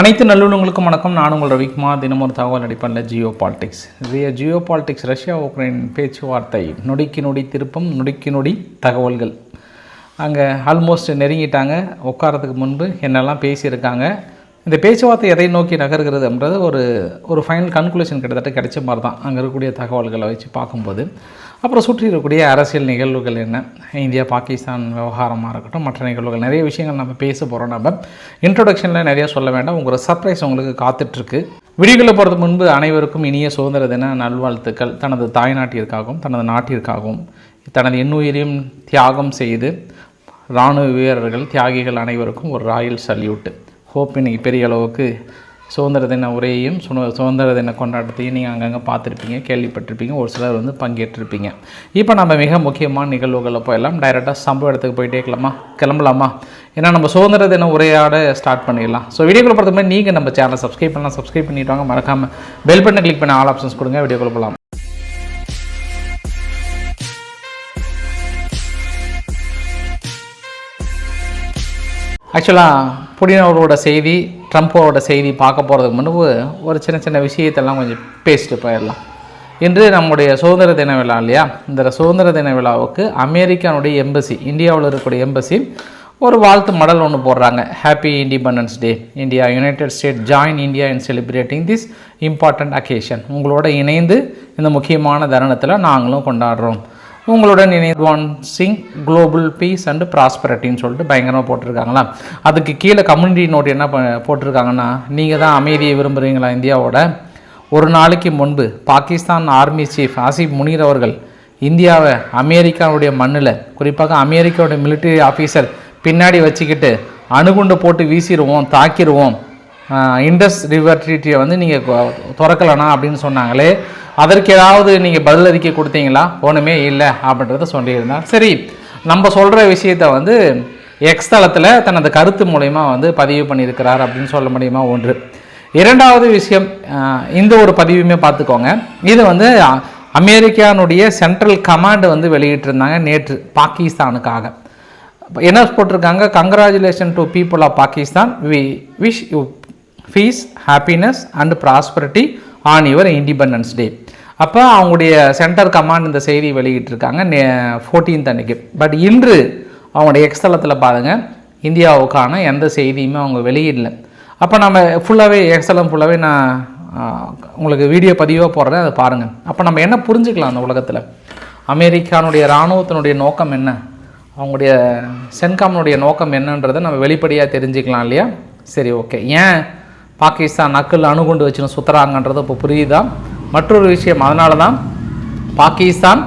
அனைத்து நல்லுணங்களுக்கும் வணக்கம். நான் உங்கள் ரவிக்குமார். தினம் ஒரு தகவல் அடிப்படையில் geopolitics. Geopolitics Russia Ukraine பேச்சுவார்த்தை நொடிக்கு நொடி திருப்பம் நொடிக்கு நொடி தகவல்கள். அங்கே ஆல்மோஸ்ட் நெருங்கிட்டாங்க. உட்காரத்துக்கு முன்பு என்னெல்லாம் பேசியிருக்காங்க. இந்த பேச்சுவார்த்தை எதை நோக்கி நகர்கிறது அப்படின்றது ஒரு ஒரு ஃபைனல் கன்க்ளூஷன் கிட்டத்தட்ட கிடைச்ச மாதிரி தான். அங்கே இருக்கக்கூடிய தகவல்களை வச்சு பார்க்கும்போது. அப்புறம் சுற்றி இருக்கக்கூடிய அரசியல் நிகழ்வுகள் என்ன? இந்தியா பாகிஸ்தான் விவகாரமாக இருக்கட்டும் மற்ற நிகழ்வுகள். நிறைய விஷயங்கள் நம்ம பேச போகிறோம் நம்ம இன்ட்ரொடக்ஷனில் நிறைய சொல்ல வேண்டாம். உங்களோட சர்ப்ரைஸ் உங்களுக்கு காத்துட்ருக்கு. வீடியோக்குள்ளே போகிறதுக்கு முன்பு அனைவருக்கும் இனிய சுதந்திர தின நல்வாழ்த்துக்கள். தனது தாய்நாட்டிற்காகவும் தனது நாட்டிற்காகவும் தனது எண்ணுயிரையும் தியாகம் செய்து இராணுவ வீரர்கள் தியாகிகள் அனைவருக்கும் ஒரு ராயல் சல்யூட்டு. ஹோப் இன்னைக்கு பெரிய அளவுக்கு சுதந்திர தின உரையையும் சுன சுதந்திர தின கொண்டாட்டத்தையும் நீங்கள் அங்கங்கே பார்த்துருப்பீங்க கேள்விப்பட்டிருப்பீங்க. ஒரு சிலர் வந்து பங்கேற்றிருப்பீங்க. இப்போ நம்ம மிக முக்கியமான நிகழ்வுகளை போயெல்லாம் டைரெக்டாக சம்பவ இடத்துக்கு போயிட்டே இருக்கலாமா? கிளம்பலாமா? ஏன்னா நம்ம சுதந்திர தின உரையாட ஸ்டார்ட் பண்ணிடலாம். ஸோ வீடியோக்குள்ள பொறுத்த மாதிரி நீங்கள் நம்ம சேனலை சப்ஸ்கிரைப் பண்ணலாம். சப்ஸ்கிரைப் பண்ணிட்டு வாங்க. மறக்காமல் பெல் பட்டனை கிளிக் பண்ண ஆல் ஆப்ஷன்ஸ் கொடுங்க. வீடியோக்குள்ள போகலாம் ஆக்சுவலாக புடின் அவரோட செய்தி ட்ரம்ப்போட செய்தி பார்க்க போகிறதுக்கு முன்பு ஒரு சின்ன சின்ன விஷயத்தெல்லாம் கொஞ்சம் பேசிட்டு போயிடலாம். இன்று நம்முடைய சுதந்திர தின விழா இல்லையா? இந்த சுதந்திர தின விழாவுக்கு அமெரிக்கானுடைய எம்பசி இந்தியாவில் இருக்கக்கூடிய எம்பசி ஒரு வாழ்த்து மடல் ஒன்று போடுறாங்க. Happy independence day India united state join India in celebrating this important occasion உங்களோட இணைந்து இந்த முக்கியமான தருணத்தில் நாங்களும் கொண்டாடுறோம். உங்களுடன் இணைவான்சிங் குளோபல் பீஸ் அண்ட் ப்ராஸ்பரட்டின்னு சொல்லிட்டு பயங்கரமாக போட்டிருக்காங்களா அதுக்கு கீழே கம்யூனிட்டி நோட் என்ன ப- போட்டிருக்காங்கன்னா நீங்கள் தான் அமைதியை விரும்புகிறீங்களா இந்தியாவோட? ஒரு நாளைக்கு முன்பு பாகிஸ்தான் ஆர்மி சீஃப் ஆசிப் முனீர் அவர்கள் இந்தியாவை அமெரிக்காவுடைய மண்ணில் குறிப்பாக அமெரிக்காவுடைய மிலிட்டரி ஆஃபீஸர் பின்னாடி வச்சுக்கிட்டு அணுகுண்டு போட்டு வீசிடுவோம் தாக்கிடுவோம். இண்டஸ் ரிவர் ட்ரீட்டியை வந்து நீங்கள் திறக்கலனா அப்படின்னு சொன்னாங்களே அதற்கு ஏதாவது நீங்கள் பதில் அறிக்கை கொடுத்தீங்களா? ஒன்றுமே இல்லை அப்படின்றத சொல்லியிருந்தார். சரி நம்ம சொல்கிற விஷயத்த வந்து எக்ஸ் தளத்தில் தனது கருத்து மூலயமா வந்து பதிவு பண்ணியிருக்கிறார் அப்படின்னு சொல்ல முடியுமா? ஒன்று. இரண்டாவது விஷயம் இந்த ஒரு பதிவுமே பார்த்துக்கோங்க. இது வந்து அமெரிக்கானுடைய சென்ட்ரல் கமாண்டு வந்து வெளியிட்டிருந்தாங்க நேற்று பாகிஸ்தானுக்காக. என்ன போட்டிருக்காங்க? Congratulation to people of Pakistan we wish you peace happiness and prosperity on your independence day அப்போ அவங்களுடைய சென்டர் கமாண்ட் இந்த செய்தி வெளியிட்டிருக்காங்க நே ஃபோர்டீன்த் அன்னைக்கு. பட் இன்று அவங்களுடைய எக்ஸ்தலத்தில் பாருங்கள் இந்தியாவுக்கான எந்த செய்தியுமே அவங்க வெளியிடல. அப்போ நம்ம ஃபுல்லாகவே எக்ஸ்தலம் ஃபுல்லாகவே நான் உங்களுக்கு வீடியோ பதிவாக போடுறேன் அதை பாருங்கள் அப்போ நம்ம என்ன புரிஞ்சுக்கலாம் அந்த உலகத்தில்? அமெரிக்கானுடைய இராணுவத்தினுடைய நோக்கம் என்ன? அவங்களுடைய சென்காமனுடைய நோக்கம் என்னன்றதை நம்ம வெளிப்படையாக தெரிஞ்சுக்கலாம் இல்லையா? சரி ஓகே ஏன் பாகிஸ்தான் நக்கல் அணுகுண்டு வச்சுன்னு சுற்றுறாங்கன்றது இப்போ புரியுதா? மற்றொரு விஷயம் அதனால தான் பாகிஸ்தான்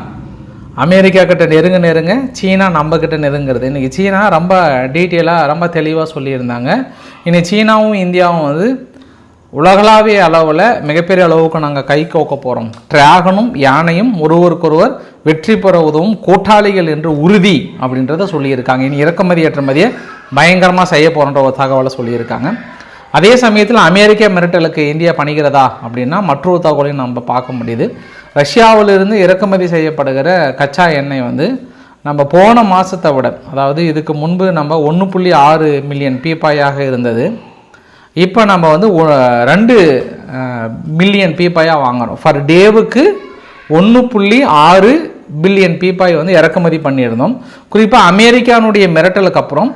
அமெரிக்கா கிட்ட நெருங்க நெருங்க சீனா நம்ம கிட்ட நெருங்குறது. இன்றைக்கி சீனா ரொம்ப டீட்டெயிலாக ரொம்ப தெளிவாக சொல்லியிருந்தாங்க. இனி சீனாவும் இந்தியாவும் வந்து உலகளாவிய அளவில் மிகப்பெரிய அளவுக்கு நாங்கள் கை கோக்க போகிறோம் டிராகனும் யானையும் ஒருவருக்கொருவர் வெற்றி பெற உதவும் கூட்டாளிகள் என்று உறுதி அப்படின்றத சொல்லியிருக்காங்க. இனி இறக்குமதி ஏற்றுமதியை பயங்கரமாக செய்ய போகிறன்ற ஒரு தகவலை சொல்லியிருக்காங்க. அதே சமயத்தில் அமெரிக்க மிரட்டலுக்கு இந்தியா பணிகிறதா அப்படின்னா மற்றொரு தகவலையும் நம்ம பார்க்க முடியுது. ரஷ்யாவிலிருந்து இறக்குமதி செய்யப்படுகிற கச்சா எண்ணெய் வந்து நம்ம போன மாதத்தை விட அதாவது இதுக்கு முன்பு நம்ம ஒன்று புள்ளி ஆறு மில்லியன் பீப்பாயாக இருந்தது. இப்போ நம்ம வந்து ரெண்டு மில்லியன் பீப்பாயாக வாங்குறோம். ஃபார் டேவுக்கு ஒன்று புள்ளி ஆறு பில்லியன் பீப்பாய் வந்து இறக்குமதி பண்ணியிருந்தோம். குறிப்பாக அமெரிக்கானுடைய மிரட்டலுக்கு அப்புறம்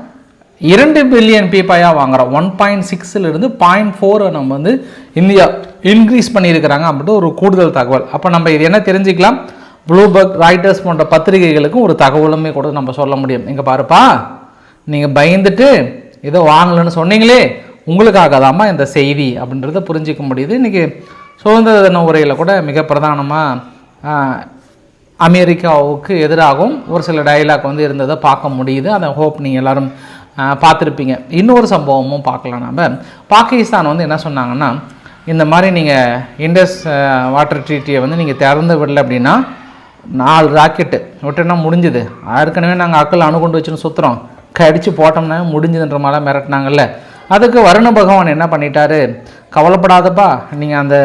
இரண்டு பில்லியன் பீப்பாயாக வாங்குறோம். ஒன் பாயிண்ட் சிக்ஸ்லேருந்து பாயிண்ட் ஃபோரை நம்ம வந்து இந்தியா இன்க்ரீஸ் பண்ணியிருக்கிறாங்க அப்படின்ட்டு ஒரு கூடுதல் தகவல். அப்போ நம்ம இது என்ன தெரிஞ்சுக்கலாம்? ப்ளூபர்க் ராய்டர்ஸ் போன்ற பத்திரிகைகளுக்கும் ஒரு தகவலுமே கூட நம்ம சொல்ல முடியும். இங்கே பாருப்பா நீங்கள் பயந்துட்டு ஏதோ வாங்கலன்னு சொன்னீங்களே உங்களுக்காக தாம்மா இந்த செய்தி அப்படின்றத புரிஞ்சிக்க முடியுது. இன்றைக்கி சுதந்திர தின உரையில் கூட மிக பிரதானமாக அமெரிக்காவுக்கு எதிராகவும் ஒரு சில டயலாக் வந்து இருந்ததை பார்க்க முடியுது. அதை ஹோப் நீங்கள் எல்லோரும் பார்த்துருப்பீங்க. இன்னொரு சம்பவமும் பார்க்கலாம் நம்ம பாகிஸ்தான் வந்து என்ன சொன்னாங்கன்னா இந்த மாதிரி நீங்கள் இண்டஸ் வாட்டர் ட்ரீட்டியை வந்து நீங்கள் திறந்து விடல அப்படின்னா நாலு ராக்கெட்டு விட்டுனா முடிஞ்சுது. ஏற்கனவே நாங்கள் அக்கள் அணுகுண்டு வச்சுன்னு சுற்றுறோம் கடிச்சு போட்டோம்னா முடிஞ்சுதுன்ற மாதிரி மிரட்டினாங்கல்ல. அதுக்கு வருண பகவான் என்ன பண்ணிட்டாரு? கவலைப்படாதப்பா நீங்கள் அந்த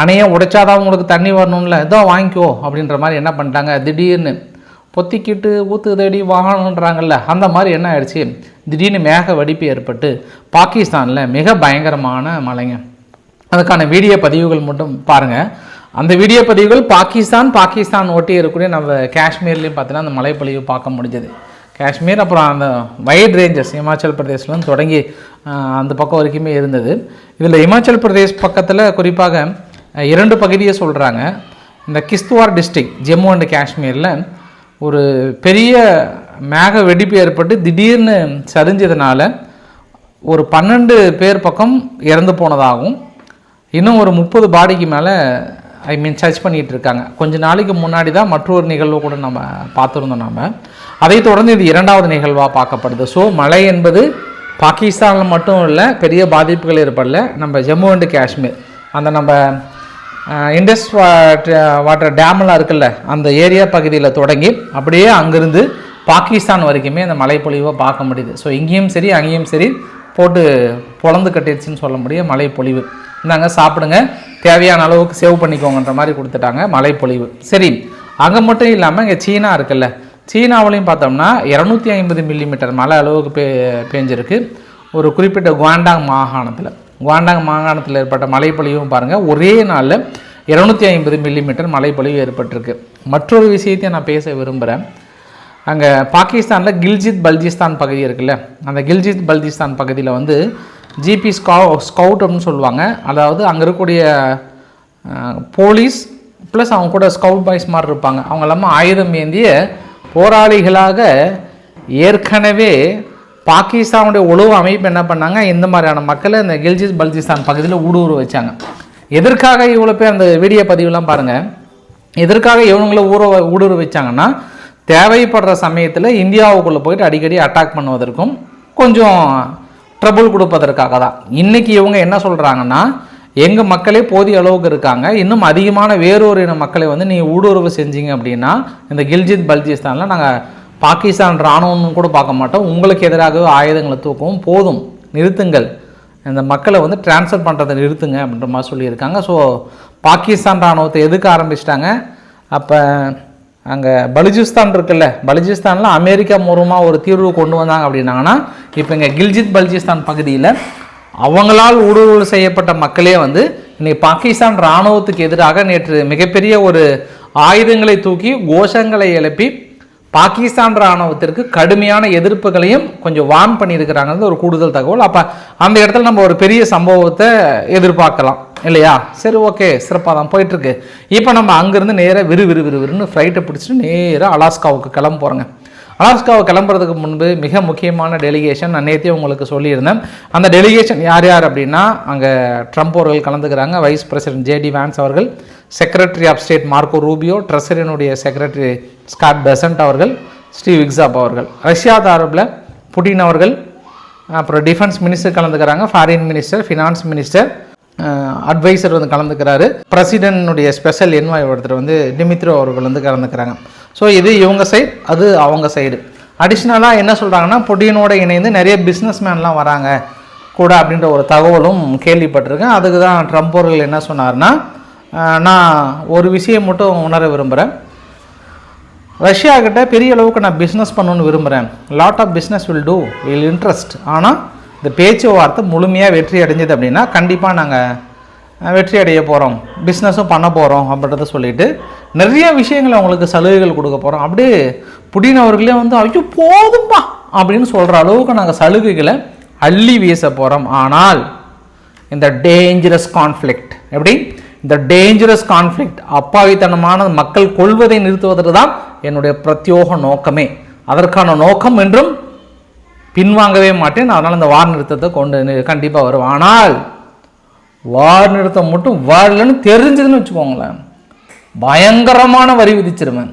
அணையை உடைச்சாதான் உங்களுக்கு தண்ணி வரணும்ல இதோ வாங்கிக்கோ அப்படின்ற மாதிரி என்ன பண்ணிட்டாங்க? திடீர்னு பொத்திக்கிட்டு ஊத்துதடி வாகனன்றாங்கல்ல அந்த மாதிரி என்ன ஆயிடுச்சு? திடீர்னு மேக வெடிப்பு ஏற்பட்டு பாகிஸ்தானில் மிக பயங்கரமான மழைங்க. அதுக்கான வீடியோ பதிவுகள் மட்டும் பாருங்கள் அந்த வீடியோ பதிவுகள் பாகிஸ்தான் பாகிஸ்தான் ஒட்டி இருக்கக்கூடிய நம்ம காஷ்மீர்லேயும் பார்த்தீங்கன்னா அந்த மலைப்பொழிவு பார்க்க முடிஞ்சது. காஷ்மீர் அப்புறம் அந்த வைட் ரேஞ்சஸ் இமாச்சல் பிரதேஷ்லேருந்து தொடங்கி அந்த பக்கம் வரைக்குமே இருந்தது. இதில் இமாச்சல் பிரதேஷ் பக்கத்தில் குறிப்பாக இரண்டு பகுதியை சொல்கிறாங்க இந்த கிஸ்துவார் டிஸ்ட்ரிக்ட் ஜம்மு அண்ட் காஷ்மீரில் ஒரு பெரிய மேக வெடிப்பு ஏற்பட்டு திடீர்னு சரிஞ்சதுனால ஒரு பன்னெண்டு பேர் பக்கம் இறந்து போனதாகவும் இன்னும் ஒரு முப்பது பாடிக்கு மேலே ஐ மீன் சர்ச் பண்ணிகிட்டு இருக்காங்க. கொஞ்ச நாளைக்கு முன்னாடி தான் மற்றொரு நிகழ்வு கூட நம்ம பார்த்துருந்தோம் நம்ம அதைத் தொடர்ந்து இது இரண்டாவது நிகழ்வாக பார்க்கப்படுது. ஸோ மழை என்பது பாகிஸ்தானில் மட்டும் இல்லை பெரிய பாதிப்புகள் ஏற்படல. நம்ம ஜம்மு அண்ட் காஷ்மீர். அந்த நம்ம இண்டஸ் வாட்டர் டேம்லாம் இருக்குல்ல அந்த ஏரியா பகுதியில் தொடங்கி அப்படியே அங்கேருந்து பாகிஸ்தான் வரைக்குமே அந்த மழைப்பொழிவை பார்க்க முடியுது. ஸோ இங்கேயும் சரி அங்கேயும் சரி போட்டு பொழந்து கட்டிடுச்சுன்னு சொல்ல முடியும் மழைப்பொழிவு இந்தாங்க சாப்பிடுங்க. தேவையான அளவுக்கு சேவ் பண்ணிக்கோங்கன்ற மாதிரி கொடுத்துட்டாங்க மழைப்பொழிவு சரி அங்கே மட்டும் இல்லாமல் இங்கே சீனா இருக்குல்ல. சீனாவிலையும் பார்த்தோம்னா இரநூத்தி ஐம்பது மில்லிமீட்டர் மழை அளவுக்கு பே பேஞ்சிருக்கு. ஒரு குறிப்பிட்ட குவாண்டாங் மாகாணத்தில். குவாண்டாங் மாகாணத்தில் ஏற்பட்ட மழைப்பொழிவும் பாருங்கள் ஒரே நாளில் இரநூத்தி ஐம்பது மில்லிமீட்டர் மழைப்பொழிவு ஏற்பட்டிருக்கு. மற்றொரு விஷயத்தை நான் பேச விரும்புகிறேன் அங்கே பாகிஸ்தானில் கில்ஜித் பல்ஜிஸ்தான் பகுதி இருக்குல்ல. அந்த கில்ஜித் பல்ஜிஸ்தான் பகுதியில் வந்து ஜிபி ஸ்கவு ஸ்கவுட் அப்படின்னு சொல்லுவாங்க. அதாவது அங்கே இருக்கக்கூடிய போலீஸ் ப்ளஸ் அவங்க கூட ஸ்கவுட் பாய்ஸ் மாதிரி இருப்பாங்க. அவங்க எல்லாமே ஆயுதம் ஏந்திய போராளிகளாக ஏற்கனவே பாகிஸ்தானுடைய உளவு அமைப்பு என்ன பண்ணாங்க? இந்த மாதிரியான மக்களை இந்த கில்ஜித் பல்ஜிஸ்தான் பகுதியில் ஊடுருவ வச்சாங்க. எதற்காக இவ்வளோ பேர் அந்த வீடியோ பதிவுலாம் பாருங்கள் எதற்காக இவனுங்களை ஊற ஊடுருவ வச்சாங்கன்னா தேவைப்படுற சமயத்தில் இந்தியாவுக்குள்ளே போயிட்டு அடிக்கடி அட்டாக் பண்ணுவதற்கும் கொஞ்சம் ட்ரபுள் கொடுப்பதற்காக தான். இன்றைக்கி இவங்க என்ன சொல்கிறாங்கன்னா எங்கள் மக்களே போதிய அளவுக்கு இருக்காங்க. இன்னும் அதிகமான வேறொரு இன மக்களை வந்து நீங்கள் ஊடுருவு செஞ்சீங்க அப்படின்னா இந்த கில்ஜித் பல்ஜிஸ்தானில் நாங்கள் பாகிஸ்தான் இராணுவம்னு கூட பார்க்க மாட்டோம். உங்களுக்கு எதிராக ஆயுதங்களை தூக்கவும் போதும் நிறுத்துங்கள். இந்த மக்களை வந்து டிரான்ஸ்ஃபர் பண்ணுறதை நிறுத்துங்க அப்படின்ற மாதிரி சொல்லியிருக்காங்க. ஸோ பாகிஸ்தான் இராணுவத்தை எதுக்கு ஆரம்பிச்சிட்டாங்க? அப்போ அங்கே பலுஜிஸ்தான் இருக்குல்ல பலுஜிஸ்தானில் அமெரிக்கா மூலமாக ஒரு தீர்வு கொண்டு வந்தாங்க அப்படின்னாங்கன்னா இப்போ இங்கே கில்ஜித் பலுஜிஸ்தான் பகுதியில் அவங்களால் ஊடுருவல் செய்யப்பட்ட மக்களே வந்து இன்னைக்கு பாகிஸ்தான் இராணுவத்துக்கு எதிராக நேற்று மிகப்பெரிய ஒரு ஆயுதங்களை தூக்கி கோஷங்களை எழுப்பி பாகிஸ்தான் இராணுவத்திற்கு கடுமையான எதிர்ப்புகளையும் கொஞ்சம் வான் பண்ணியிருக்கிறாங்கிறது ஒரு கூடுதல் தகவல். அப்போ அந்த இடத்துல நம்ம ஒரு பெரிய சம்பவத்தை எதிர்பார்க்கலாம். இல்லையா? சரி ஓகே சிறப்பாக தான் போயிட்டுருக்கு. இப்போ நம்ம அங்கேருந்து நேராக விறு விறு விறு விறுன்னு ஃப்ளைட்டை பிடிச்சிட்டு நேராக அலாஸ்காவுக்கு கிளம்ப போகிறோங்க அலாஸ்காவை கிளம்புறதுக்கு முன்பு மிக முக்கியமான டெலிகேஷன் நான் நேற்றே உங்களுக்கு சொல்லியிருந்தேன். அந்த டெலிகேஷன் யார் யார் அப்படின்னா அங்கே ட்ரம்ப் அவர்கள் கலந்துக்கிறாங்க. வைஸ் பிரசிடென்ட் ஜேடி வேன்ஸ் அவர்கள். Secretary of state Marco Rubio ட்ரெஸரினுடைய secretary Scott Bessent அவர்கள் ஸ்டீவ் விக்ஸாப் அவர்கள். ரஷ்யா தரப்பில் புட்டின் அவர்கள் அப்புறம் defence minister கலந்துக்கிறாங்க. Foreign minister finance minister adviser வந்து கலந்துக்கிறாரு. பிரசிடென்ட்னுடைய ஸ்பெஷல் என்வாய் ஒருத்தர் வந்து டிமித்ரோ அவர்கள் வந்து கலந்துக்கிறாங்க. ஸோ இது இவங்க சைடு அது அவங்க சைடு அடிஷ்னலாக என்ன சொல்கிறாங்கன்னா புட்டினோட இணைந்து நிறைய பிஸ்னஸ் மேன்லாம் வராங்க கூட அப்படின்ற ஒரு தகவலும் கேள்விப்பட்டிருக்கேன். அதுக்கு தான் ட்ரம்ப் அவர்கள் என்ன சொன்னார்னா நான் ஒரு விஷயம் மட்டும் உணர விரும்புகிறேன் ரஷ்யாக்கிட்ட பெரிய அளவுக்கு நான் பிஸ்னஸ் பண்ணணும்னு விரும்புகிறேன் lot of business will do will interest ஆனால் இந்த பேச்சுவார்த்தை முழுமையாக வெற்றி அடைஞ்சது அப்படின்னா கண்டிப்பாக நாங்கள் வெற்றி அடைய போகிறோம் பிஸ்னஸும் பண்ண போகிறோம் அப்படின்றத சொல்லிட்டு நிறைய விஷயங்களை அவங்களுக்கு சலுகைகள் கொடுக்க போகிறோம் அப்படியே புடினவர்களே வந்து ஐயோ போதும்பா! அப்படின்னு சொல்கிற அளவுக்கு நாங்கள் சலுகைகளை அள்ளி வீச போகிறோம் ஆனால் இந்த டேஞ்சரஸ் கான்ஃப்ளிக்ட் எப்படி? இந்த டேஞ்சரஸ் கான்ஃப்ளிக்ட் அப்பாவித்தனமான மக்கள் கொள்வதை நிறுத்துவதற்கு தான் என்னுடைய பிரத்யோக நோக்கமே. அதற்கான நோக்கம் என்றும் பின்வாங்கவே மாட்டேன். அதனால் இந்த வார் நிறுத்தத்தை கொண்டு கண்டிப்பாக வரும் ஆனால் வார் நிறுத்தம் மட்டும் வரலன்னு தெரிஞ்சதுன்னு வச்சுக்கோங்களேன். பயங்கரமான வரி விதிச்சிருவேன்.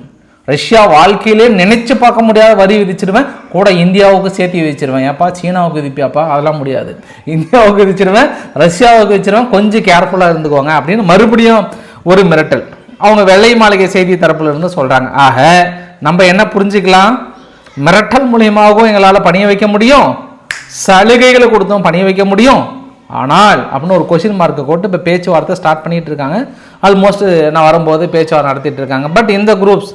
ரஷ்யா வாழ்க்கையிலே நினைச்சு பார்க்க முடியாத வரி விதிச்சிருவேன். கூட இந்தியாவுக்கு சேர்த்து விதிச்சிருவேன். ஏப்பா சீனாவுக்கு விதிப்பியாப்பா? அதெல்லாம் முடியாது. இந்தியாவுக்கு விதிச்சிருவேன் ரஷ்யாவுக்கு விதிச்சிருவேன். கொஞ்சம் கேர்ஃபுல்லாக இருந்துக்கோங்க அப்படின்னு மறுபடியும் ஒரு மிரட்டல். அவங்க வெள்ளை மாளிகை செய்தி தரப்புல இருந்து சொல்கிறாங்க ஆக நம்ம என்ன புரிஞ்சுக்கலாம்? மிரட்டல் மூலியமாகவும் எங்களால் பணிய வைக்க முடியும். சலுகைகளை கொடுத்தும் பணிய வைக்க முடியும். ஆனால் அப்படின்னு ஒரு கொஷின் மார்க்கை போட்டு இப்போ பேச்சுவார்த்தை ஸ்டார்ட் பண்ணிகிட்டு இருக்காங்க. ஆல்மோஸ்ட் நான் வரும்போது பேச்சுவார்த்தை நடத்திட்டு இருக்காங்க. பட் இந்த குரூப்ஸ்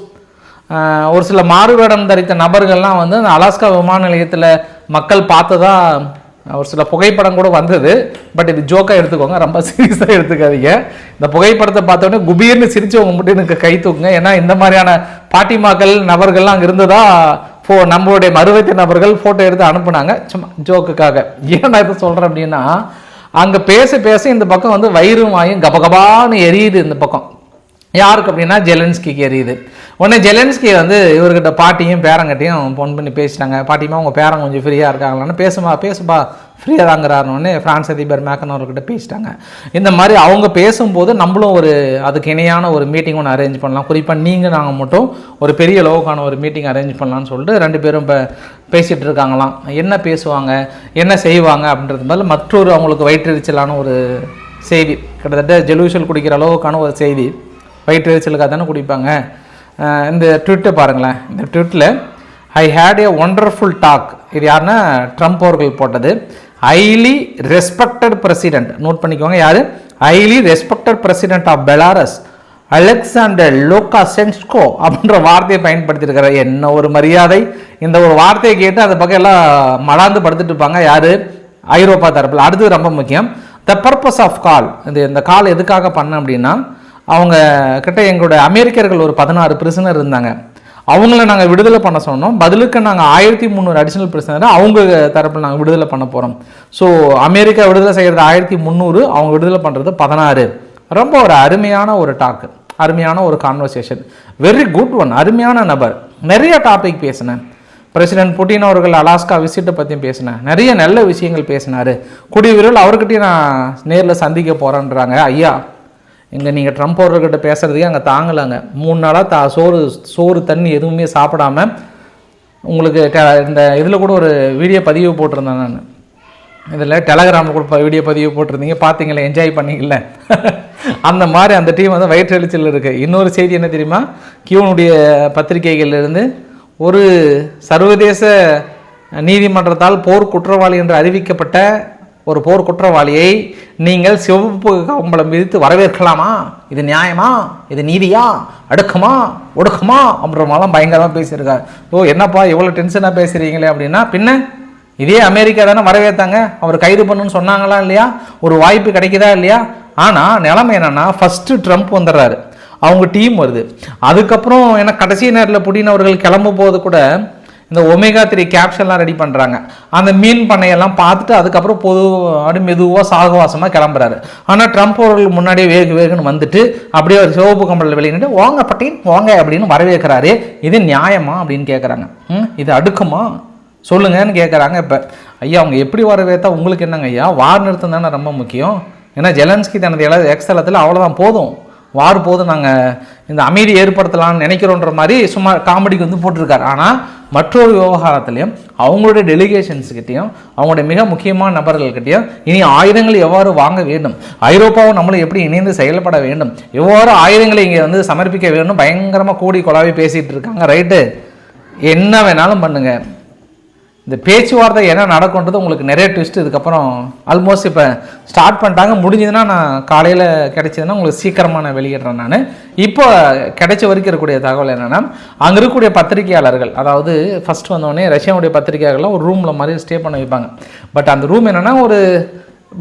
ஒரு சில மாறுவேடம் தரித்த நபர்கள்லாம் வந்து அந்த அலாஸ்கா விமான நிலையத்தில் மக்கள் பார்த்ததா ஒரு சில புகைப்படம் கூட வந்தது. பட் இது ஜோக்காக எடுத்துக்கோங்க ரொம்ப சீரியஸாக எடுத்துக்காதீங்க. இந்த புகைப்படத்தை பார்த்தோன்னே குபீர்னு சிரிச்சவங்க மட்டும் எனக்கு கை தூக்குங்க. ஏன்னா இந்த மாதிரியான பாட்டிமாக்கள் நபர்கள்லாம் அங்கே இருந்ததா ஃபோ நம்மளுடைய மறுவத்தை நபர்கள் ஃபோட்டோ எடுத்து அனுப்புனாங்க. சும்மா ஜோக்குக்காக ஏன் நான் இதை சொல்கிறேன் அப்படின்னா அங்கே பேச பேச இந்த பக்கம் வந்து வயிறு வாயும் கபகபான்னு எரியுது இந்த பக்கம். யாருக்கு அப்படின்னா ஜெலன்ஸ்கிக்கு எரியுது. உடனே ஜெலன்ஸ்கி வந்து இவர்கிட்ட பாட்டியும் பேரங்கிட்டையும் ஃபோன் பண்ணி பேசிட்டாங்க. பாட்டியுமா உங்கள் பேரன் கொஞ்சம் ஃப்ரீயாக இருக்காங்களான்னு பேசுமா பேசுப்பா ஃப்ரீயாக தாங்கிறாருன்னு ஃப்ரான்ஸ் அதிபர் மேக்கன் அவர்கிட்ட பேசிட்டாங்க. இந்த மாதிரி அவங்க பேசும்போது நம்மளும் ஒரு அதுக்கு இணையான ஒரு மீட்டிங் ஒன்று அரேஞ்ச் பண்ணலாம். குறிப்பாக நீங்கள் நாங்கள் மட்டும் ஒரு பெரிய அளவுக்கான ஒரு மீட்டிங் அரேஞ்ச் பண்ணலாம்னு சொல்லிட்டு ரெண்டு பேரும் இப்போ பேசிகிட்டு இருக்காங்களாம். என்ன பேசுவாங்க என்ன செய்வாங்க அப்படின்றது மேலே மற்றொரு அவங்களுக்கு வயிற்றெரிச்சலான ஒரு செய்தி. கிட்டத்தட்ட ஜெலூசல் குடிக்கிற அளவுக்கான ஒரு செய்தி. வயிற்றெரிச்சலுக்காக தானே குடிப்பாங்க இந்த ட்விட்டை பாருங்களேன். இந்த ட்விட்டில் I had a wonderful talk இது யாருன்னா ட்ரம்ப் அவர்கள் போட்டது. ஹைலி ரெஸ்பெக்டட் பிரசிடென்ட் நோட் பண்ணிக்கோங்க யார்? Highly respected president of Belarus Alexander Lukashenko அப்படின்ற வார்த்தையை பயன்படுத்தியிருக்கிறார். என்ன ஒரு மரியாதை. இந்த ஒரு வார்த்தையை கேட்டு அந்த பக்கம் எல்லாம் மலாந்து படுத்துட்டு இருப்பாங்க. யார்? ஐரோப்பா தரப்பில். அடுத்தது ரொம்ப முக்கியம் த பர்பஸ் ஆஃப் கால் இந்த இந்த கால் எதுக்காக பண்ண அப்படின்னா அவங்க கிட்ட எங்களோட அமெரிக்கர்கள் ஒரு பதினாறு பிரிசனர் இருந்தாங்க. அவங்கள நாங்கள் விடுதலை பண்ண சொன்னோம். பதிலுக்கு நாங்கள் ஆயிரத்தி முந்நூறு அடிஷனல் பிரச்சனை அவங்க தரப்பில் நாங்கள் விடுதலை பண்ண போகிறோம் ஸோ அமெரிக்கா விடுதலை செய்கிறது ஆயிரத்தி முந்நூறு அவங்க விடுதலை பண்ணுறது பதினாறு. ரொம்ப ஒரு அருமையான ஒரு டாக்கு அருமையான ஒரு கான்வர்சேஷன் வெரி குட் ஒன் அருமையான நபர். நிறைய டாபிக் பேசினேன். பிரசிடென்ட் புட்டின் அவர்கள் அலாஸ்கா விசிட்டை பற்றியும் பேசினேன். நிறைய நல்ல விஷயங்கள் பேசினார். குடிவிரல் அவர்கிட்டயும் நான் நேரில் சந்திக்க போகிறேன்றாங்க ஐயா இங்கே நீங்கள் ட்ரம்ப் அவர்கிட்ட பேசுகிறதுக்கே அங்கே தாங்கலைங்க. மூணு நாளாக தா சோறு சோறு தண்ணி எதுவுமே சாப்பிடாம உங்களுக்கு இந்த இதில் கூட ஒரு வீடியோ பதிவு போட்டிருந்தேன் நான். இதில் டெலகிராமில் கூட வீடியோ பதிவு போட்டிருந்தீங்க. பார்த்தீங்களே என்ஜாய் பண்ணிக்கல அந்த மாதிரி அந்த டீம் வந்து வயிற்றெழுச்சல் இருக்குது இன்னொரு செய்தி என்ன தெரியுமா? கியூனுடைய பத்திரிகைகளிலிருந்து ஒரு சர்வதேச நீதிமன்றத்தால் போர் குற்றவாளி என்று அறிவிக்கப்பட்ட ஒரு போர் குற்றவாளியை நீங்கள் சிவப்பு கம்பளம் விதித்து வரவேற்கலாமா? இது நியாயமா? இது நீதியா? அடுக்குமா? ஒடுக்குமா? அப்படின்ற மாதிரிலாம் பயங்கரமாக பேசியிருக்காரு. ஓ என்னப்பா இவ்வளோ டென்ஷனாக பேசுகிறீங்களே அப்படின்னா பின்ன இதே அமெரிக்கா தானே வரவேற்றாங்க. அவர் கைது பண்ணுன்னு சொன்னாங்களா இல்லையா? ஒரு வாய்ப்பு கிடைக்குதா இல்லையா? ஆனால் நிலைமை என்னென்னா ஃபஸ்ட்டு ட்ரம்ப் வந்துடுறாரு. அவங்க டீம் வருது. அதுக்கப்புறம் ஏன்னா கடைசி நேரத்தில் புடின் அவர்கள் கிளம்பும் போது கூட இந்த ஒமேகா த்ரீ கேப்ஷன்லாம் ரெடி பண்ணுறாங்க அந்த மீன் பண்ணையெல்லாம் பார்த்துட்டு அதுக்கப்புறம் பொது அப்படி மெதுவாக சாகவாசமாக கிளம்புறாரு. ஆனால் ட்ரம்ப் அவர்கள் முன்னாடியே வேகு வேகன்னு வந்துட்டு அப்படியே ஒரு சிவப்பு கம்பலில் வெளியிட்டு வாங்க பட்டின் வாங்க அப்படின்னு வரவேற்கிறாரு. இது நியாயமா அப்படின்னு கேட்குறாங்க ம் இது அடுக்குமா? சொல்லுங்கன்னு கேட்குறாங்க இப்போ. ஐயா அவங்க எப்படி வரவேற்றா உங்களுக்கு என்னங்க ஐயா? வார் நிறுத்தம் தானே ரொம்ப முக்கியம். ஏன்னா ஜெலன்ஸ்கி தனது இல எக்ஸ்தலத்தில் அவ்வளோதான் போதும். வார் போதும் நாங்கள் இந்த அமைதி ஏற்படுத்தலாம்னு நினைக்கிறோன்ற மாதிரி சும்மா காமெடிக்கு வந்து போட்டிருக்காரு. ஆனால் மற்றொரு விவகாரத்துலையும் அவங்களுடைய டெலிகேஷன்ஸ்கிட்டையும் அவங்களுடைய மிக முக்கியமான நபர்கள்கிட்டையும் இனி ஆயுதங்கள் எவ்வாறு வாங்க வேண்டும்? ஐரோப்பாவும் நம்மளும் எப்படி இணைந்து செயல்பட வேண்டும்? எவ்வாறு ஆயுதங்களை இங்கே வந்து சமர்ப்பிக்க வேண்டும்? பயங்கரமாக கூடி கொலாவி பேசிகிட்டு இருக்காங்க. ரைட்டு என்ன வேணாலும் பண்ணுங்கள் இந்த பேச்சுவார்த்தை என்ன நடக்கும்ன்றது உங்களுக்கு நிறைய ட்விஸ்ட் இதுக்கப்புறம் ஆல்மோஸ்ட் இப்போ ஸ்டார்ட் பண்ணிட்டாங்க. முடிஞ்சதுன்னா நான் காலையில் கிடைச்சதுன்னா உங்களுக்கு சீக்கிரமாக நான் வெளியிடுறேன் நான். இப்போ கிடைச்ச வரைக்கும் இருக்கக்கூடிய தகவல் என்னென்னா அங்கே இருக்கக்கூடிய பத்திரிகையாளர்கள் அதாவது ஃபர்ஸ்ட் வந்தோடனே ரஷ்யாவுடைய பத்திரிகையாளர்கள்லாம் ஒரு ரூமில் மாதிரி ஸ்டே பண்ண வைப்பாங்க. பட் அந்த ரூம் என்னென்னா ஒரு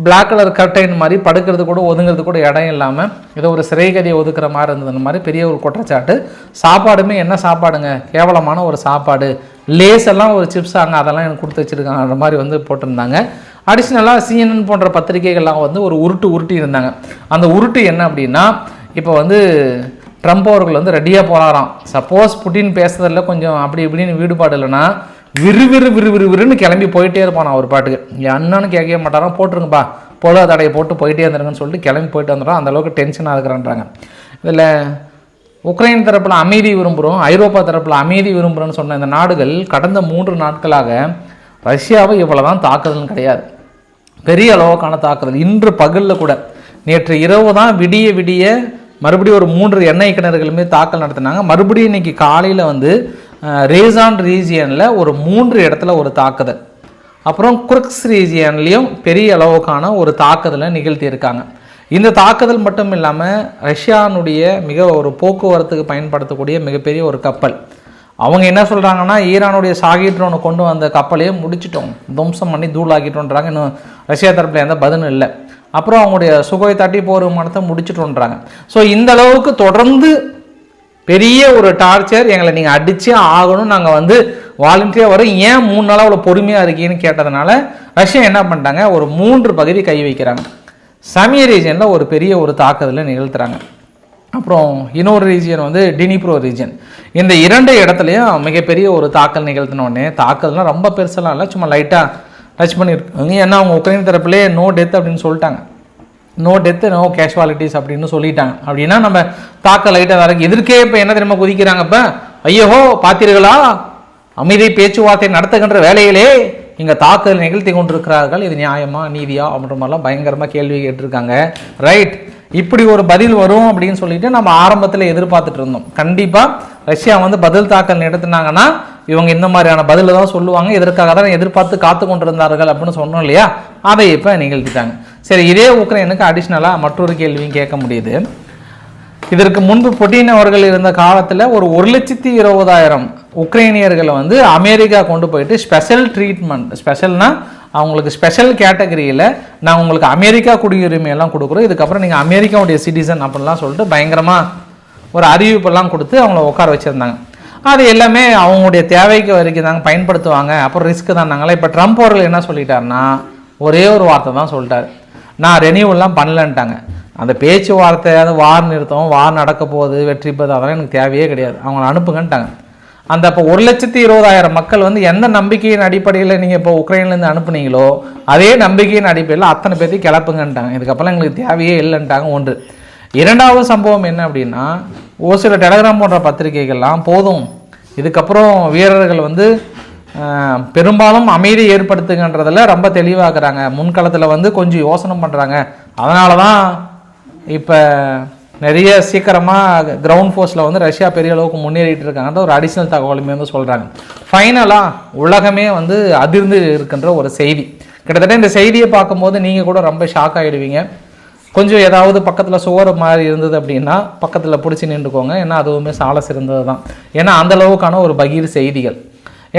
பிளாக் கலர் கர்டைன் மாதிரி படுக்கிறது கூட ஒதுங்கிறது கூட இடம் இல்லாமல் ஏதோ ஒரு சிறைகதியை ஒதுக்குற மாதிரி இருந்தது மாதிரி பெரிய ஒரு குற்றச்சாட்டு. சாப்பாடுமே என்ன சாப்பாடுங்க? கேவலமான ஒரு சாப்பாடு. லேஸ் எல்லாம் ஒரு சிப்ஸ் அங்கே அதெல்லாம் எனக்கு கொடுத்து வச்சுருக்காங்கன்ற மாதிரி வந்து போட்டிருந்தாங்க. அடிஷ்னலாக சிஎன்என் போன்ற பத்திரிகைகள்லாம் வந்து ஒரு உருட்டு உருட்டி இருந்தாங்க. அந்த உருட்டு என்ன அப்படின்னா இப்போ வந்து ட்ரம்ப் அவர்கள் வந்து ரெடியாக போகிறாராம் சப்போஸ் புட்டின் பேசுறதில் கொஞ்சம் அப்படி இப்படின்னு வீடுபாடு இல்லைன்னா விறுவிறு விறுவிறு விறுன்னு கிளம்பி போயிட்டே இருப்பான் அவர் பாட்டுக்கு. என்னன்னு கேட்கவே மாட்டாராம் போட்டுருங்கப்பா. பொருளாதார தடையை போட்டு போயிட்டே இருந்துருங்கன்னு சொல்லிட்டு கிளம்பி போயிட்டு வந்துடும் அந்த அளவுக்கு டென்ஷனாக இருக்கிறான்றாங்க. இதில் உக்ரைன் தரப்பில் அமைதி விரும்புகிறோம் ஐரோப்பா தரப்பில் அமைதி விரும்புகிறோன்னு சொன்ன இந்த நாடுகள் கடந்த மூன்று நாட்களாக ரஷ்யாவை இவ்வளோ தான் தாக்குதல்னு கிடையாது. பெரிய அளவுக்கான தாக்குதல். இன்று பகலில் கூட நேற்று இரவு தான் விடிய விடிய மறுபடியும் ஒரு மூன்று எண்ணெய் கிணறுகளுமே தாக்கல் நடத்தினாங்க. மறுபடியும் இன்னைக்கு காலையில் வந்து ரேசான் ரீஜியனில் ஒரு மூன்று இடத்துல ஒரு தாக்குதல். அப்புறம் குர்க்ஸ் ரீஜியன்லேயும் பெரிய அளவுக்கான ஒரு தாக்குதலை நிகழ்த்தியிருக்காங்க. இந்த தாக்குதல் மட்டும் இல்லாமல் ரஷ்யானுடைய மிக ஒரு போக்குவரத்துக்கு பயன்படுத்தக்கூடிய மிகப்பெரிய ஒரு கப்பல். அவங்க என்ன சொல்கிறாங்கன்னா ஈரானுடைய சாகிட் ட்ரோனை கொண்டு வந்த கப்பலையே முடிச்சிட்டோம். துவம்சம் பண்ணி தூளாக்கிட்டோன்றாங்க. இன்னும் ரஷ்யா தரப்பில் எந்த பதிலும் இல்லை. அப்புறம் அவங்களுடைய சுகோய் தட்டி போர் விமானத்தை முடிச்சிட்டோன்றாங்க. ஸோ இந்த அளவுக்கு தொடர்ந்து பெரிய ஒரு டார்ச்சர் எங்களை நீங்கள் அடித்தே ஆகணும் நாங்கள் வந்து வாலண்டியாக வரோம். ஏன் மூணு நாளாக அவ்வளோ பொறுமையாக இருக்கீங்கன்னு கேட்டதுனால ரஷ்யா என்ன பண்ணிட்டாங்க? ஒரு மூன்று பகுதி கை வைக்கிறாங்க. சமிய ரீஜனில் ஒரு பெரிய ஒரு தாக்குதலை நிகழ்த்துறாங்க. அப்புறம் இன்னொரு ரீஜியன் வந்து டினிப்ரோ ரீஜன் இந்த இரண்டு இடத்துலையும் மிகப்பெரிய ஒரு தாக்கல் நிகழ்த்தினோடனே தாக்கல்னால் ரொம்ப பெருசெல்லாம் இல்லை சும்மா லைட்டாக டச் பண்ணியிருக்காங்க ஏன்னா அவங்க உக்ரைன் தரப்புலேயே நோ டெத் அப்படின்னு சொல்லிட்டாங்க. நோ டெத்து நோ கேஷுவாலிட்டிஸ் அப்படின்னு சொல்லிட்டாங்க. அப்படின்னா நம்ம தாக்க லைட்டாக வேற எதிர்க்கே இப்போ என்ன தெரியுமா குதிக்கிறாங்க இப்போ? ஐயோ பார்த்தீர்களா அமைதி பேச்சுவார்த்தை நடத்துகின்ற வேலையிலே இங்கே தாக்குதல் நிகழ்த்தி கொண்டிருக்கிறார்கள். இது நியாயமா நீதியா அப்படின்ற மாதிரிலாம் பயங்கரமாக கேள்வி கேட்டிருக்காங்க. ரைட் இப்படி ஒரு பதில் வரும் அப்படின்னு சொல்லிட்டு நம்ம ஆரம்பத்தில் எதிர்பார்த்துட்டு இருந்தோம். கண்டிப்பாக ரஷ்யா வந்து பதில் தாக்கல் நடத்தினாங்கன்னா இவங்க இந்த மாதிரியான பதில் தான் சொல்லுவாங்க. இதற்காக தான் எதிர்பார்த்து காத்து கொண்டிருந்தார்கள் அப்படின்னு சொன்னோம் இல்லையா? அதை இப்போ நிகழ்த்திட்டாங்க. சரி இதே உக்ரைனுக்கு அடிஷ்னலாக மற்றொரு கேள்வியும் கேட்க முடியுது. இதற்கு முன்பு புட்டின் அவர்கள் இருந்த காலத்தில் ஒரு ஒரு லட்சத்தி இருபதாயிரம் உக்ரைனியர்களை வந்து அமெரிக்கா கொண்டு போயிட்டு ஸ்பெஷல் ட்ரீட்மெண்ட் ஸ்பெஷல்னால் அவங்களுக்கு ஸ்பெஷல் கேட்டகரியில் நான் உங்களுக்கு அமெரிக்கா குடியுரிமையெல்லாம் கொடுக்குறோம். இதுக்கப்புறம் நீங்கள் அமெரிக்காவுடைய சிட்டிசன் அப்படின்லாம் சொல்லிட்டு பயங்கரமாக ஒரு அறிவிப்பெல்லாம் கொடுத்து அவங்கள உட்கார வச்சுருந்தாங்க. அது எல்லாமே அவங்களுடைய தேவைக்கு வரைக்கும் தாங்க பயன்படுத்துவாங்க. அப்புறம் ரிஸ்க்கு தான் நாங்களே. இப்போ ட்ரம்ப் அவர்கள் என்ன சொல்லிட்டாருன்னா ஒரே ஒரு வார்த்தை தான் சொல்லிட்டார். நான் ரெனியூவல்லாம் பண்ணலன்ட்டாங்க. அந்த பேச்சுவார்த்தையாவது வார் நிறுத்தம் வார் நடக்க போகுது வெற்றி பெறுது அதெல்லாம் எனக்கு தேவையே கிடையாது. அவங்கள அனுப்புங்கன்ட்டாங்க. அந்த இப்போ ஒரு லட்சத்தி இருபதாயிரம் மக்கள் வந்து எந்த நம்பிக்கையின் அடிப்படையில் நீங்கள் இப்போ உக்ரைன்லேருந்து அனுப்புனீங்களோ அதே நம்பிக்கையின் அடிப்படையில் அத்தனை பேர்த்தையும் கிளப்புங்கன்ட்டாங்க. இதுக்கப்புறம் எங்களுக்கு தேவையே இல்லைன்ட்டாங்க ஒன்று. இரண்டாவது சம்பவம் என்ன அப்படின்னா ஒரு சில டெலகிராம் போன்ற பத்திரிகைகள்லாம் போதும். இதுக்கப்புறம் வீரர்கள் வந்து பெரும்பாலும் அமைதி ஏற்படுத்துங்கன்றதில் ரொம்ப தெளிவாகிறாங்க முன்களத்தில் வந்து கொஞ்சம் யோசனை பண்ணுறாங்க அதனால தான் இப்போ நிறைய சீக்கிரமாக கிரவுண்ட் ஃபோர்ஸில் வந்து ரஷ்யா பெரிய அளவுக்கு முன்னேறிட்டு இருக்காங்கன்ற ஒரு அடிஷ்னல் தகவலுமே வந்து சொல்கிறாங்க ஃபைனலாக உலகமே வந்து அதிர்ந்து இருக்கின்ற ஒரு செய்தி. கிட்டத்தட்ட இந்த செய்தியை பார்க்கும்போது நீங்கள் கூட ரொம்ப ஷாக் ஆகிடுவீங்க கொஞ்சம் ஏதாவது பக்கத்தில் சுவர் மாதிரி இருந்தது அப்படின்னா பக்கத்தில் பிடிச்சி நின்றுக்கோங்க. ஏன்னா அதுவுமே சால சிறந்தது தான் ஏன்னா அந்த அளவுக்கான ஒரு பகீர் செய்திகள்.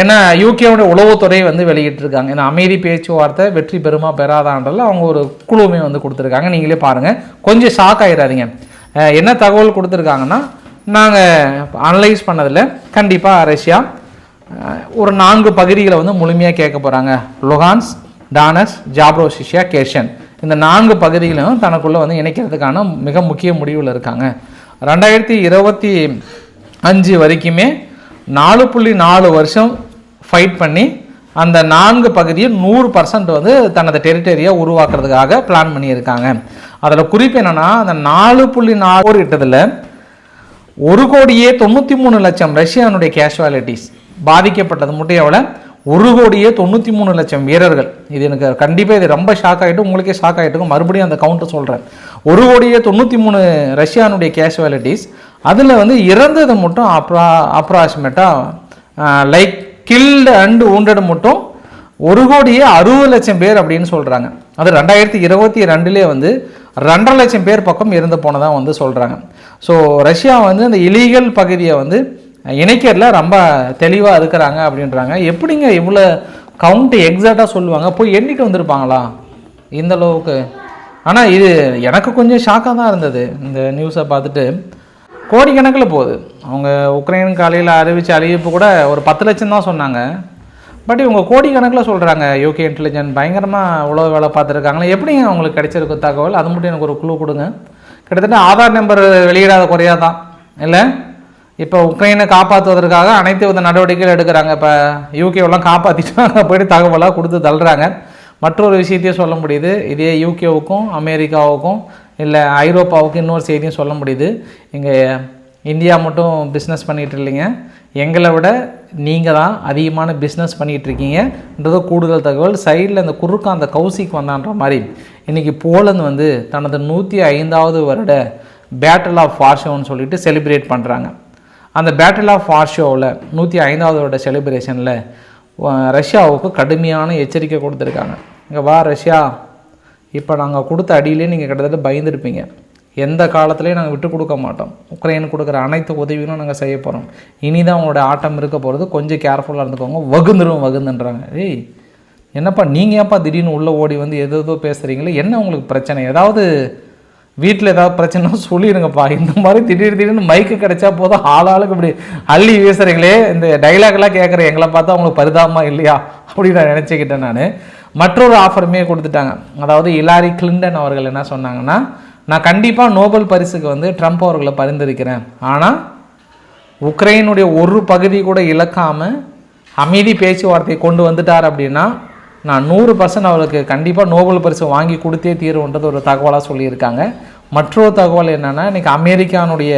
ஏன்னா யூகேவுடைய உளவுத்துறை வந்து வெளியிட்டிருக்காங்க. இந்த அமைதி பேச்சுவார்த்தை வெற்றி பெறுமா பெறாதான்றதில் அவங்க ஒரு குழுவுமே வந்து கொடுத்துருக்காங்க. நீங்களே பாருங்கள் கொஞ்சம் ஷாக் ஆயிடாதீங்க என்ன தகவல் கொடுத்துருக்காங்கன்னா நாங்கள் அனலைஸ் பண்ணதில் கண்டிப்பாக ரஷ்யா ஒரு நான்கு பகுதிகளை வந்து முழுமையாக கேட்க போகிறாங்க லுகான்ஸ் டானஸ் ஜாப்ரோசிஷியா கேஷன் இந்த நான்கு பகுதிகளையும் தனக்குள்ளே வந்து இணைக்கிறதுக்கான மிக முக்கிய முடிவில் இருக்காங்க. ரெண்டாயிரத்தி இருபத்தி அஞ்சு வரைக்குமே நாலு புள்ளி நாலு வருஷம் ஃபைட் பண்ணி அந்த நான்கு பகுதியை நூறு பர்சன்ட் வந்து தனது டெரிட்டரியை உருவாக்குறதுக்காக பிளான் பண்ணியிருக்காங்க. அதில் குறிப்பு என்னென்னா அந்த நாலு புள்ளி நாலு போரிட்டதில் ஒரு கோடியே தொண்ணூற்றி மூணு லட்சம் ரஷ்யானுடைய கேஷுவாலிட்டிஸ் பாதிக்கப்பட்டது மட்டும் எவ்வளோ ஒரு கோடியே தொண்ணூற்றி மூணு லட்சம் வீரர்கள். இது எனக்கு கண்டிப்பாக இது ரொம்ப ஷாக் ஆகிட்டு உங்களுக்கே ஷாக் ஆகிட்டு மறுபடியும் அந்த கவுண்ட்டை சொல்கிறேன் ஒரு கோடியே தொண்ணூற்றி மூணு ரஷ்யானுடைய கேஷுவாலிட்டிஸ் அதில் வந்து இறந்தது மட்டும் அப்ரா அப்ராக்சிமேட்டாக லைக் கில்டு அண்டு ஊண்டடு மட்டும் ஒரு கோடியே அறுபது லட்சம் பேர் அப்படின்னு சொல்கிறாங்க அது ரெண்டாயிரத்தி இருபத்தி ரெண்டுலேயே வந்து ரெண்டரை லட்சம் பேர் பக்கம் இறந்து போனதாக வந்து சொல்கிறாங்க ஸோ ரஷ்யா வந்து அந்த இலீகல் பகுதியை வந்து இணைக்கிறதுல ரொம்ப தெளிவாக இருக்கிறாங்க அப்படின்றாங்க. எப்படிங்க இவ்வளோ கவுண்ட் எக்ஸாக்டாக சொல்லுவாங்க? போய் எண்ணிட்டு வந்திருப்பாங்களா? இந்த அளவுக்கு ஆனால் இது எனக்கு கொஞ்சம் ஷாக்காக தான் இருந்தது. இந்த நியூஸை பார்த்துட்டு கோடிக்கணக்கில் போகுது. அவங்க உக்ரைன் காலையில் அறிவித்த அறிவிப்பு கூட ஒரு பத்து லட்சம் தான் சொன்னாங்க. பட் இவங்க கோடிக்கணக்கில் சொல்கிறாங்க யூகே இன்டெலிஜென்ட் பயங்கரமாக உழவு வேலை பார்த்துருக்காங்களே. எப்படிங்க அவங்களுக்கு கிடைச்சிருக்கு தகவல்? அது மட்டும் எனக்கு ஒரு குழு கொடுங்க. கிட்டத்தட்ட ஆதார் நம்பர் வெளியிடாத குறையாக தான். இல்லை? இப்போ உக்ரைனை காப்பாற்றுவதற்காக அனைத்து வித நடவடிக்கைகள் எடுக்கிறாங்க. இப்போ யூகேவெல்லாம் காப்பாற்றிட்டு போயிட்டு தகவலாக கொடுத்து தள்ளுறாங்க. மற்றொரு விஷயத்தையும் சொல்ல முடியுது. இதே யூகேவுக்கும் அமெரிக்காவுக்கும் இல்லை ஐரோப்பாவுக்கும் இன்னொரு செய்தியும் சொல்ல முடியுது. இங்கே இந்தியா மட்டும் பிஸ்னஸ் பண்ணிகிட்டு இல்லைங்க. எங்களை விட நீங்கள் தான் அதிகமான பிஸ்னஸ் பண்ணிகிட்டு இருக்கீங்கன்றது கூடுதல் தகவல். சைடில் இந்த குறுக்க அந்த கௌசிக் வந்தான்ற மாதிரி இன்றைக்கி போலந்து வந்து தனது நூற்றி ஐந்தாவது வருட பேட்டில் ஆஃப் ஃபார்ஷோன்னு சொல்லிட்டு செலிப்ரேட் பண்ணுறாங்க அந்த பேட்டில் ஆஃப் ஃபார்ஷோவில் நூற்றி ஐந்தாவது வருட செலிப்ரேஷனில் ரஷ்யாவுக்கு கடுமையான எச்சரிக்கை கொடுத்துருக்காங்க. இங்கே வா ரஷ்யா. இப்போ நாங்கள் கொடுத்த அடியிலே நீங்கள் கிட்டத்தட்ட பயந்துருப்பீங்க. எந்த காலத்துலேயும் நாங்கள் விட்டு கொடுக்க மாட்டோம். உக்ரைன் கொடுக்குற அனைத்து உதவிகளும் நாங்கள் செய்ய போகிறோம் இனி தான் உங்களோட ஆட்டம் இருக்க போகிறது கொஞ்சம் கேர்ஃபுல்லாக இருந்துக்கோங்க. வகுந்துரும் வகுந்துன்றாங்க. ஏய் என்னப்பா நீங்கள் ஏன்ப்பா திடீர்னு உள்ளே ஓடி வந்து எது எதோ பேசுகிறீங்களே என்ன உங்களுக்கு பிரச்சனை? ஏதாவது வீட்டில் ஏதாவது பிரச்சனைனா சொல்லிடுங்கப்பா இந்த மாதிரி திடீர் திடீர்னு மைக்கு கிடைச்சா போதும். ஆளாளுக்கு இப்படி அள்ளி வீசுறீங்களே. இந்த டைலாக்லாம் கேட்குற எங்களை பார்த்தா அவங்களுக்கு பரிதாமா இல்லையா? அப்படின்னு நான் நினச்சிக்கிட்டேன் நான். மற்றொரு ஆஃபருமே கொடுத்துட்டாங்க. அதாவது இலாரி கிளின்டன் அவர்கள் என்ன சொன்னாங்கன்னா நான் கண்டிப்பாக நோபல் பரிசுக்கு வந்து ட்ரம்ப் அவர்களை பரிந்துரைக்கிறேன். ஆனால் உக்ரைனுடைய ஒரு பகுதி கூட இழக்காமல் அமைதி பேச்சுவார்த்தையை கொண்டு வந்துட்டார் அப்படின்னா நான் நூறு பர்சன்ட் அவருக்கு கண்டிப்பாக நோபல் பரிசு வாங்கி கொடுத்தே தீருன்றது ஒரு தகவலாக சொல்லியிருக்காங்க. மற்றொரு தகவல் என்னென்னா இன்றைக்கி அமெரிக்கானுடைய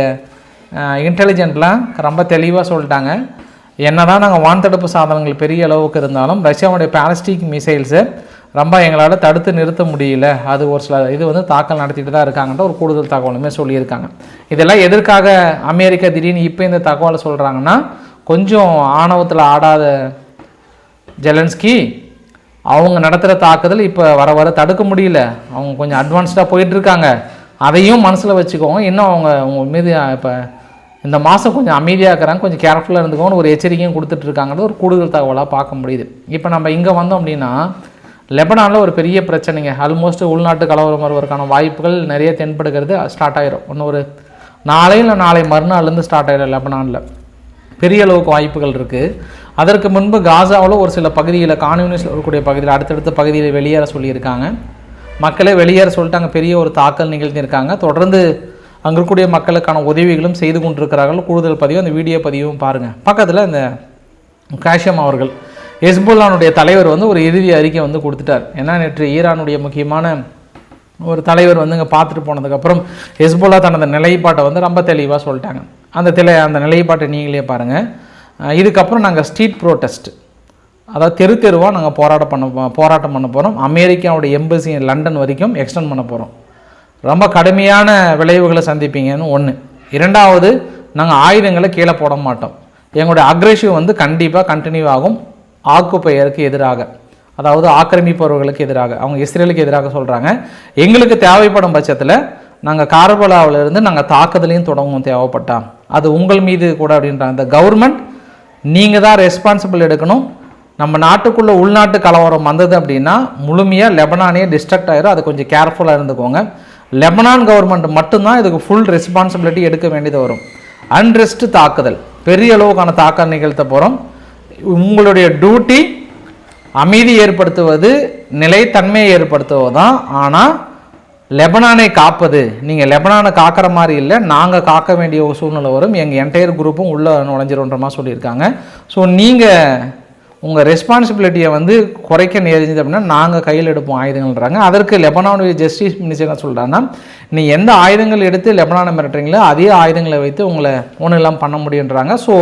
இன்டெலிஜென்ட்லாம் ரொம்ப தெளிவாக சொல்லிட்டாங்க. என்னதான் நாங்கள் வான்தடுப்பு சாதனங்கள் பெரிய அளவுக்கு இருந்தாலும் ரஷ்யாவுடைய பேலஸ்டிக் மிசைல்ஸு ரொம்ப எங்களால் தடுத்து நிறுத்த முடியல. அது ஒரு சில இது வந்து தாக்கல் நடத்திட்டு தான் இருக்காங்கன்ற ஒரு கூடுதல் தகவலுமே சொல்லியிருக்காங்க. இதெல்லாம் எதற்காக அமெரிக்கா திடீர்னு இப்போ இந்த தகவலை சொல்கிறாங்கன்னா கொஞ்சம் ஆணவத்தில் ஆடாத ஜெலன்ஸ்கி அவங்க நடத்துகிற தாக்குதல் இப்போ வர வர தடுக்க முடியல. அவங்க கொஞ்சம் அட்வான்ஸ்டாக போயிட்டுருக்காங்க அதையும் மனசில் வச்சுக்கோங்க. இன்னும் அவங்க உங்கள் மீது இப்போ இந்த மாதம் கொஞ்சம் அமைதியாக இருக்கிறாங்க கொஞ்சம் கேர்ஃபுல்லாக இருந்துக்கோன்னு ஒரு எச்சரிக்கையும் கொடுத்துட்டு இருக்காங்கிறது ஒரு கூடுதல் தகவலாக பார்க்க முடியுது. இப்போ நம்ம இங்கே வந்தோம் அப்படின்னா லெபனானில் ஒரு பெரிய பிரச்சனைங்க. ஆல்மோஸ்ட் உள்நாட்டு கலவரம் வருவதற்கான வாய்ப்புகள் நிறைய தென்படுகிறது ஸ்டார்ட் ஆகிரும் இன்னும் ஒரு நாளை இல்லை நாளை மறுநாள்லேருந்து ஸ்டார்ட் ஆகிடும் லெபனானில். பெரிய அளவுக்கு வாய்ப்புகள் இருக்குது அதற்கு முன்பு காசாவில் ஒரு சில பகுதியில் கான்யூனிஸ்ட் இருக்கக்கூடிய பகுதியில் அடுத்தடுத்த பகுதியில் வெளியேற சொல்லியிருக்காங்க. மக்களே வெளியேற சொல்லிட்டு அங்கே பெரிய ஒரு தாக்கல் நிகழ்த்தியிருக்காங்க. தொடர்ந்து அங்கே இருக்கக்கூடிய மக்களுக்கான உதவிகளும் செய்து கொண்டிருக்கிறார்கள். கூடுதல் பதிவு அந்த வீடியோ பதிவும் பாருங்கள் பக்கத்தில் இந்த காஷியம் அவர்கள் ஹெஸ்புல்லானுடைய தலைவர் வந்து ஒரு இறுதி அறிக்கை வந்து கொடுத்துட்டார். ஏன்னா நேற்று ஈரானுடைய முக்கியமான ஒரு தலைவர் வந்து இங்கே பார்த்துட்டு போனதுக்கப்புறம் ஹெஸ்புல்லா தனது நிலைப்பாட்டை வந்து ரொம்ப தெளிவாக சொல்லிட்டாங்க. அந்த தெளி அந்த நிலைப்பாட்டை நீங்களே பாருங்கள் இதுக்கப்புறம் நாங்கள் ஸ்ட்ரீட் ப்ரோட்டஸ்ட் அதாவது தெரு தெருவாக நாங்கள் போராட்டம் பண்ண போ- போராட்டம் பண்ண போகிறோம் அமெரிக்காவுடைய எம்பசி லண்டன் வரைக்கும் எக்ஸ்டெண்ட் பண்ண போகிறோம் ரொம்ப கடுமையான விளைவுகளை சந்திப்பீங்கன்னு ஒன்று இரண்டாவது நாங்கள் ஆயுதங்களை கீழே போட மாட்டோம். எங்களுடைய அக்ரெசிவ் வந்து கண்டிப்பாக கண்டினியூ ஆகும். ஆக்குப்பெயருக்கு எதிராக. அதாவது ஆக்கிரமிப்பவர்களுக்கு எதிராக. அவங்க இஸ்ரேலுக்கு எதிராக சொல்கிறாங்க எங்களுக்கு தேவைப்படும் பட்சத்தில் நாங்கள் கார்பலாவிலிருந்து நாங்கள் தாக்குதலையும் தொடங்குவோம் தேவைப்பட்டா. அது உங்கள் மீது கூட அப்படின்றாங்க. இந்த கவர்மெண்ட் நீங்கள் தான் ரெஸ்பான்சிபிள் எடுக்கணும். நம்ம நாட்டுக்குள்ளே உள்நாட்டு கலவரம் வந்தது அப்படின்னா முழுமையாக லெபனானே டிஸ்ட்ரக்ட் ஆயிரும். அது கொஞ்சம் கேர்ஃபுல்லாக இருந்துக்கோங்க. லெபனான் கவர்மெண்ட் மட்டும்தான் இதுக்கு ஃபுல் ரெஸ்பான்சிபிலிட்டி எடுக்க வேண்டியது வரும். அன்ரெஸ்ட் தாக்குதல். பெரிய அளவுக்கான தாக்கம் நிகழ்த்த போகிறோம் உங்களுடைய டியூட்டி அமைதி ஏற்படுத்துவது நிலைத்தன்மையை ஏற்படுத்துவது தான் ஆனால் லெபனானை காப்பது நீங்கள் லெபனானை காக்கிற மாதிரி இல்லை நாங்கள் காக்க வேண்டிய ஒரு சூழ்நிலை வரும். எங்கள் என்டையர் குரூப்பும் உள்ளே நுழைஞ்சிருன்ற மாதிரி சொல்லியிருக்காங்க. ஸோ நீங்கள் உங்கள் ரெஸ்பான்சிபிலிட்டியை வந்து குறைக்க நேரிஞ்சது அப்படின்னா நாங்கள் கையில் எடுப்போம் ஆயுதங்கள்ன்றாங்க. அதற்கு லெபனானுடைய ஜஸ்டிஸ் மினிஸ்டர் என்ன சொல்கிறாங்கன்னா நீ எந்த ஆயுதங்கள் எடுத்து லெபனானை மிரட்டுறீங்களோ அதே ஆயுதங்களை வைத்து உங்களை ஒன்றும் இல்லாமல் பண்ண முடியுன்றாங்க ஸோ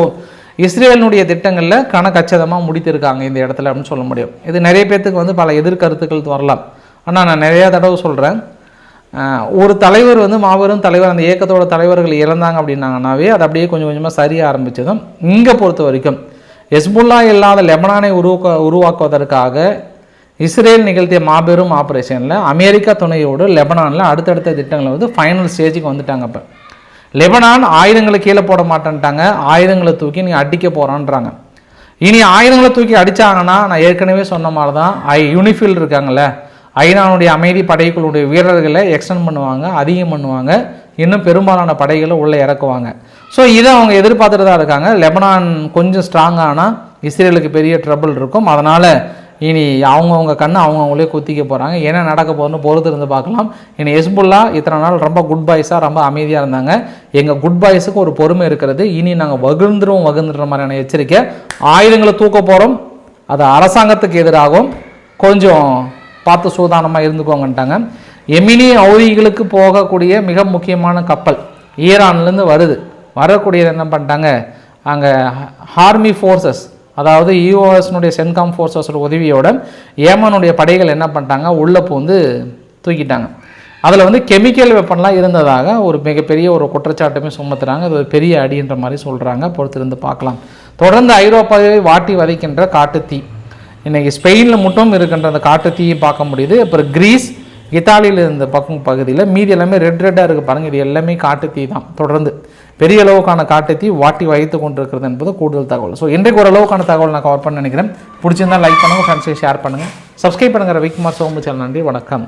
இஸ்ரேலினுடைய திட்டங்களில் கணக்கச்சதமாக முடித்திருக்காங்க இந்த இடத்துல அப்படின்னு சொல்ல முடியும். இது நிறைய பேர்த்துக்கு வந்து பல எதிர்கருத்துக்கள் வரலாம். ஆனால் நான் நிறையா தடவை சொல்கிறேன் ஒரு தலைவர் வந்து மாபெரும் தலைவர் அந்த இயக்கத்தோட தலைவர்கள் இறந்தாங்க அப்படின்னாங்கனாவே அது அப்படியே கொஞ்சம் கொஞ்சமாக சரிய ஆரம்பிச்சதும் இங்கே பொறுத்த வரைக்கும் ஹெஸ்புல்லா இல்லாத லெபனானை உருவாக்க உருவாக்குவதற்காக இஸ்ரேல் நிகழ்த்திய மாபெரும் ஆப்ரேஷனில் அமெரிக்கா துணையோடு லெபனானில் அடுத்தடுத்த திட்டங்களை வந்து ஃபைனல் ஸ்டேஜுக்கு வந்துட்டாங்க இப்போ. லெபனான் ஆயுதங்களை கீழே போட மாட்டேன்ட்டாங்க. ஆயுதங்களை தூக்கி நீங்கள் அடிக்க போகிறான்றாங்க இனி ஆயுதங்களை தூக்கி அடித்தாங்கன்னா நான் ஏற்கனவே சொன்ன மாதிரி தான் ஐ யூனிஃபில் இருக்காங்கல்ல ஐநானுடைய அமைதி படைகளுடைய வீரர்களை எக்ஸ்டெண்ட் பண்ணுவாங்க அதிகம் பண்ணுவாங்க. இன்னும் பெரும்பாலான படைகளை உள்ளே இறக்குவாங்க. ஸோ இதை அவங்க எதிர்பார்த்துட்டு தான் இருக்காங்க. லெபனான் கொஞ்சம் ஸ்ட்ராங் ஆனால் இஸ்ரேலுக்கு பெரிய ட்ரபிள் இருக்கும். அதனால் இனி அவங்கவுங்க கண்ணை அவங்கவுங்களே குத்திக்க போகிறாங்க என்ன நடக்க போகிறோன்னு பொறுத்து இருந்து பார்க்கலாம். இனி எஸ்புல்லா இத்தனை நாள் ரொம்ப குட் பாய்ஸாக ரொம்ப அமைதியாக இருந்தாங்க. எங்கள் குட் பாய்ஸுக்கு ஒரு பொறுமை இருக்கிறது. இனி நாங்கள் வகுந்துருவோம் வகுந்துற மாதிரியான எச்சரிக்கை. ஆயுதங்களை தூக்க போகிறோம் அது அரசாங்கத்துக்கு எதிராகவும் கொஞ்சம் பார்த்து சூதானமாக இருந்துக்கோங்கன்ட்டாங்க. எமினி அவுரிகளுக்கு போகக்கூடிய மிக முக்கியமான கப்பல் ஈரான்லேருந்து வருது. வரக்கூடியது என்ன பண்ணிட்டாங்க? அங்கே ஆர்மி ஃபோர்ஸஸ் அதாவது யூஎஸ்னுடைய சென்காம் ஃபோர்ஸஸோட உதவியோட ஏமனுடைய படைகள் என்ன பண்ணிட்டாங்க? உள்ளே பூந்து தூக்கிட்டாங்க. அதில் வந்து கெமிக்கல் வெப்பன்லாம் இருந்ததாக ஒரு மிகப்பெரிய ஒரு குற்றச்சாட்டுமே சுமத்துறாங்க. அது ஒரு பெரிய அடின்ற மாதிரி சொல்கிறாங்க பொறுத்திருந்து பார்க்கலாம். தொடர்ந்து ஐரோப்பாவை வாட்டி வதைக்கின்ற காட்டுத்தீ. இன்றைக்கி ஸ்பெயினில் மட்டும் இருக்கின்ற அந்த காட்டுத்தீயை பார்க்க முடியுது. அப்புறம் கிரீஸ் இத்தாலியில் இருந்த பக்கம் பகுதியில் மீதி எல்லாமே ரெட் ரெட்டாக இருக்குது பாருங்கள் இது எல்லாமே காட்டுத்தீ தான். தொடர்ந்து பெரிய அளவுக்கான காட்டுத்தீ வாட்டி வைத்து கொண்டிருக்கிறது என்பது கூடுதல் தகவல். ஸோ இன்றைக்கு ஒரு அளவுக்கான தகவல் நான் கவர் பண்ண நினைக்கிறேன். பிடிச்சிருந்தா லைக் பண்ணுங்கள் ஃப்ரெண்ட்ஸை ஷேர் பண்ணுங்கள் சப்ஸ்கிரைப் பண்ணுங்கள் ரவிக்குமார் சோமு சேனல் நன்றி வணக்கம்.